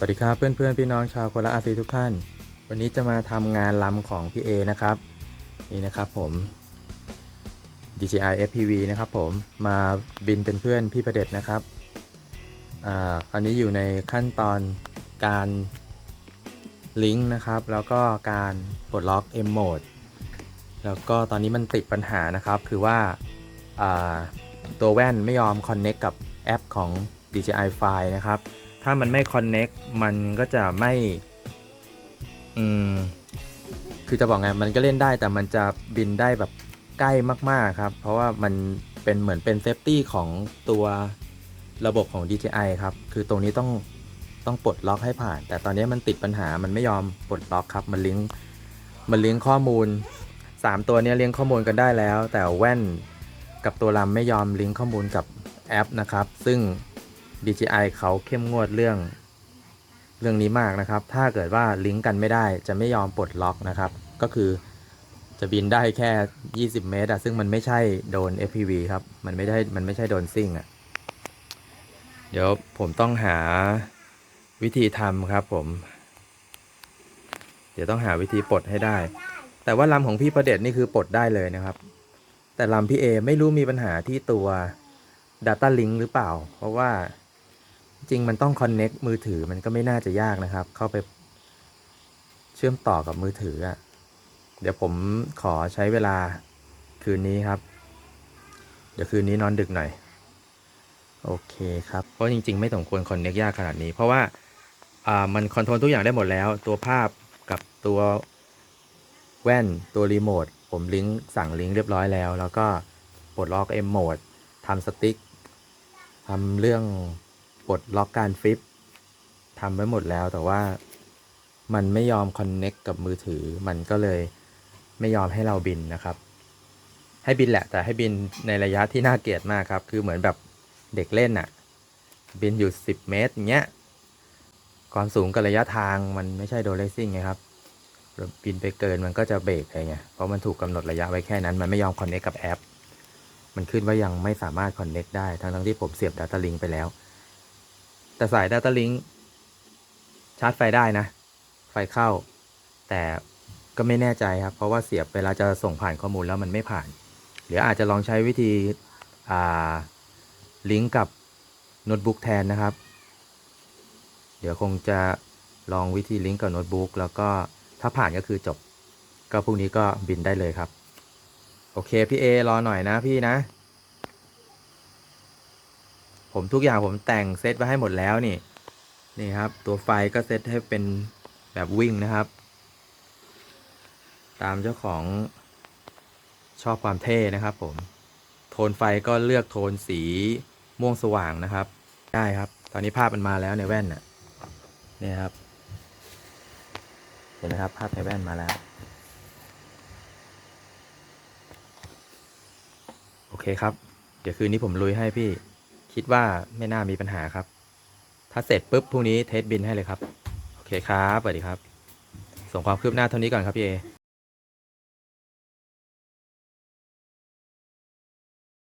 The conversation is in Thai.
สวัสดีครับเพื่อนเพื่อนพี่น้องชาวโคราชอาซีทุกท่าน วันนี้จะมาทำงานลำของพี่เอนะครับ นี่นะครับผม DJI FPV นะครับผมมาบินเป็นเพื่อนพี่ประเด็จนะครับอ่าอันนี้อยู่ในขั้นตอนการลิงก์นะครับ แล้วก็การปลดล็อก M Mode แล้วก็ตอนนี้มันติดปัญหานะครับ คือว่าอ่าตัวแว่นไม่ยอม Connect กับแอปของ DJI File นะครับ ถ้ามันไม่ Connect มันก็จะไม่ อืม คือจะบอกไง มันก็เล่นได้แต่มันจะบินได้แบบใกล้มาก ๆ ครับ เพราะว่ามันเป็นเหมือนเป็นเซฟตี้ของตัวระบบของ DJI ครับ คือตรงนี้ต้องต้องปลดล็อกให้ผ่าน แต่ตอนนี้มันติดปัญหา มันไม่ยอมปลดล็อกครับ มันลิงก์ มันลิงก์ข้อมูล 3 ตัวนี้ยลิงก์ข้อมูลกันได้แล้ว แต่แว่นกับตัวลำไม่ยอมลิงก์ข้อมูลกับแอปนะครับ ซึ่ง DJI เขาเข้มงวดเรื่อง เรื่องนี้มากนะครับ ถ้าเกิดว่าลิงก์กันไม่ได้จะไม่ยอมปลดล็อกนะครับ ก็คือจะบินได้แค่ 20 เมตรอะซึ่งมันไม่ใช่โดน FPV ครับ มันไม่ได้มันไม่ใช่โดนซิ่งอะเดี๋ยวผมต้องหาวิธีทำครับผม เดี๋ยวต้องหาวิธีปลดให้ได้ แต่ว่าลำของพี่ประเด็จนี่คือปลดได้เลยนะครับ แต่ลำพี่เอไม่รู้มีปัญหาที่ตัว Data Link หรือเปล่า เพราะว่า จริงมันต้อง Connect มือถือมันก็ไม่น่าจะยากนะครับ เข้าไปเชื่อมต่อกับมือถืออะเดี๋ยวผมขอใช้เวลาคืนนี้ครับ เดี๋ยวคืนนี้นอนดึกหน่อย โอเคครับ เพราะจริง ๆ ไม่สมควร Connect ยากขนาดนี้ เพราะว่าอ่ามันคอนโทรลทุกอย่างได้หมดแล้ว ตัวภาพกับตัวแว่นตัวรีโมทผมลิงก์สั่งลิงก์เรียบร้อยแล้ว แล้วก็ปลดล็อก M Mode ทำสติ๊กทำเรื่อง ปลดล็อกการฟลิปทำไว้หมดแล้วแต่ว่ามันไม่ยอมคอนเน็กกับมือถือ มันก็เลยไม่ยอมให้เราบินนะครับ ให้บินแหละ แต่ให้บินในระยะที่น่าเกลียดมากครับ คือเหมือนแบบเด็กเล่นอะ่ะ บินอยู่ 10 เมตรอย่างเงี้ยความสูงกับระยะทางมันไม่ใช่โดเลซิ่งไงครับบินไปเกินมันก็จะเบรกอะไรเงี้ยเพราะมันถูกกำหนดระยะไว้แค่นั้น มันไม่ยอมคอนเน c t กับแอป มันขึ้นว่ายังไม่สามารถคอนเน c t ได้ ทั้งทั้งที่ผมเสียบ Data Link ไปแล้ว แต่สาย Data Link ชาร์จไฟได้นะ ไฟเข้า แต่ก็ไม่แน่ใจครับ เพราะว่าเสียบเวลาจะส่งผ่านข้อมูลแล้วมันไม่ผ่าน หรืออาจจะลองใช้วิธีลิงก์กับโน้ตบุ๊กแทนนะครับ เดี๋ยวคงจะลองวิธีลิงก์กับโน้ตบุ๊กแล้วก็ถ้าผ่านก็คือจบ ก็พรุ่งนี้ก็บินได้เลยครับ โอเค พี่เอรอหน่อยนะพี่นะ ผมทุกอย่างผมแต่งเซตไว้ให้หมดแล้วนี่ นี่ครับ ตัวไฟก็เซตให้เป็นแบบวิ่งนะครับ ตามเจ้าของชอบความเท่นะครับ ผม โทนไฟก็เลือกโทนสีม่วงสว่างนะครับ ได้ครับ ตอนนี้ภาพมันมาแล้วในแว่นน่ะนี่ครับ เห็นไหมครับ ภาพในแว่นมาแล้ว โอเคครับ เดี๋ยวคืนนี้ผมลุยให้พี่ คิดว่าไม่น่ามีปัญหาครับ ถ้าเสร็จปุ๊บพรุ่งนี้เทสบินให้เลยครับ โอเคครับสวัสดีครับ ส่งความคืบหน้าเท่านี้ก่อนครับพี่เอ